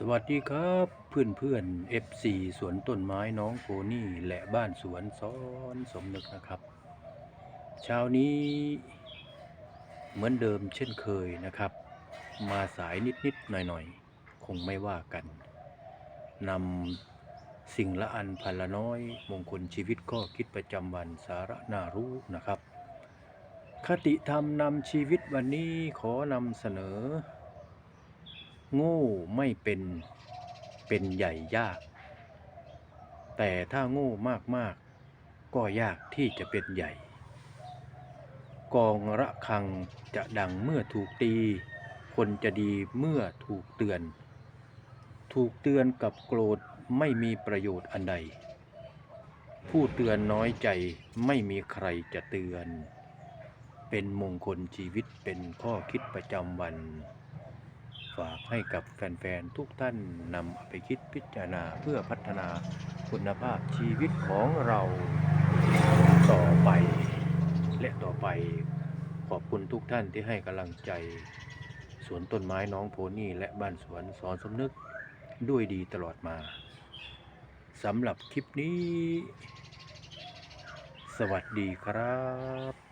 สวัสดีครับเพื่อนเพื่อน FC สวนต้นไม้น้องโพนี่และบ้านสวนซ้อนสมนึกนะครับเช้านี้เหมือนเดิมเช่นเคยนะครับ มาสายนิดๆหน่อยๆ คงไม่ว่ากันนำสิ่งละอันพันละน้อย มงคลชีวิตก็คิดประจำวันสาระน่ารู้นะครับ คติธรรมนำชีวิตวันนี้ขอนำเสนอ โง่ไม่เป็นเป็นใหญ่ยาก แต่ถ้าโง่มากๆ ก็ยากที่จะเป็นใหญ่ กองระฆังจะดังเมื่อถูกตี คนจะดีเมื่อถูกเตือน ถูกเตือนกับโกรธไม่มีประโยชน์อันใด ผู้เตือนน้อยใจไม่มีใครจะเตือน เป็นมงคลชีวิตเป็นข้อคิดประจำวัน ฝากให้กับแฟนๆทุกท่านนำไปคิดพิจารณาเพื่อพัฒนาคุณภาพชีวิตของเราต่อไป และต่อไปขอบคุณทุกท่านที่ให้กำลังใจ สวนต้นไม้น้องโพนี่และบ้านสวนสอนสมนึกด้วยดีตลอดมาสำหรับคลิปนี้ สวัสดีครับ